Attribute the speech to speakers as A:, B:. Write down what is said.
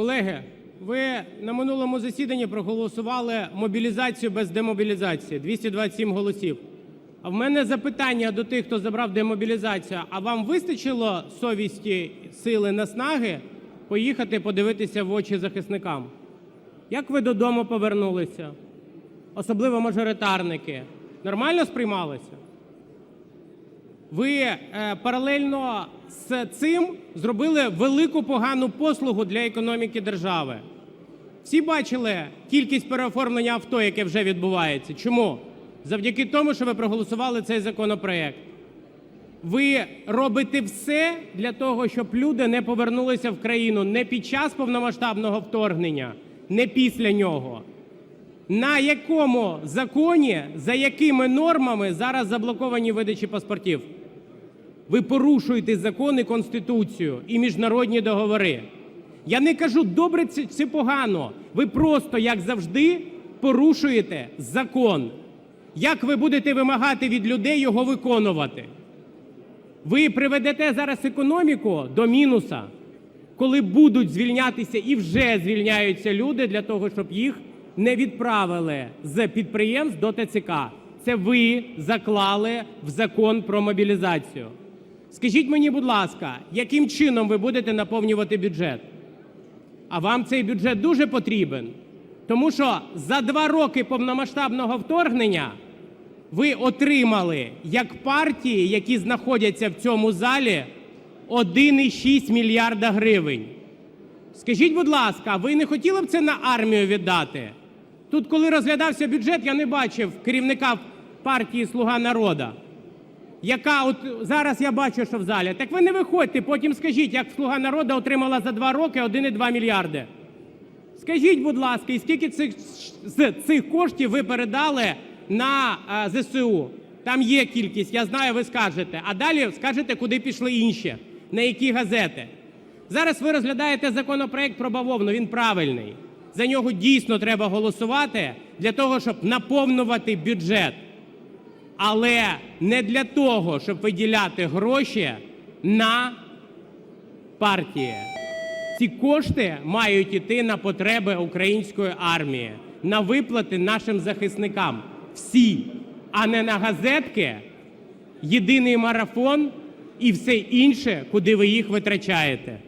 A: Колеги, ви на минулому засіданні проголосували мобілізацію без демобілізації 227 голосів. А в мене запитання до тих, хто забрав демобілізацію. А вам вистачило совісті, сили, наснаги поїхати подивитися в очі захисникам? Як ви додому повернулися? Особливо мажоритарники. Нормально сприймалися? Ви е, паралельно з цим зробили велику погану послугу для економіки держави. Всі бачили кількість переоформлення авто, яке вже відбувається. Чому? Завдяки тому, що ви проголосували цей законопроект. Ви робите все для того, щоб люди не повернулися в країну не під час повномасштабного вторгнення, не після нього. На якому законі, за якими нормами зараз заблоковані видачі паспортів? Ви порушуєте закон і Конституцію і міжнародні договори. Я не кажу, добре чи погано. Ви просто, як завжди, порушуєте закон. Як ви будете вимагати від людей його виконувати? Ви приведете зараз економіку до мінуса, коли будуть звільнятися і вже звільняються люди для того, щоб їх не відправили з підприємств до ТЦК. Це ви заклали в закон про мобілізацію. Скажіть мені, будь ласка, яким чином ви будете наповнювати бюджет? А вам цей бюджет дуже потрібен, тому що за два роки повномасштабного вторгнення ви отримали як партії, які знаходяться в цьому залі, 1,6 мільярда гривень. Скажіть, будь ласка, ви не хотіли б це на армію віддати? Тут, коли розглядався бюджет, я не бачив керівника партії Слуга народу, яка от зараз я бачу, що в залі. Так ви не виходьте, потім скажіть, як Слуга народу отримала за два роки 1,2 мільярди. Скажіть, будь ласка, і скільки цих, з цих коштів ви передали на а, ЗСУ? Там є кількість, я знаю, ви скажете. А далі скажете, куди пішли інші, на які газети. Зараз ви розглядаєте законопроект про бавовну, він правильний. За нього дійсно треба голосувати для того, щоб наповнювати бюджет. Але не для того, щоб виділяти гроші на партії. Ці кошти мають іти на потреби української армії, на виплати нашим захисникам. Всі, а не на газетки, єдиний марафон і все інше, куди ви їх витрачаєте.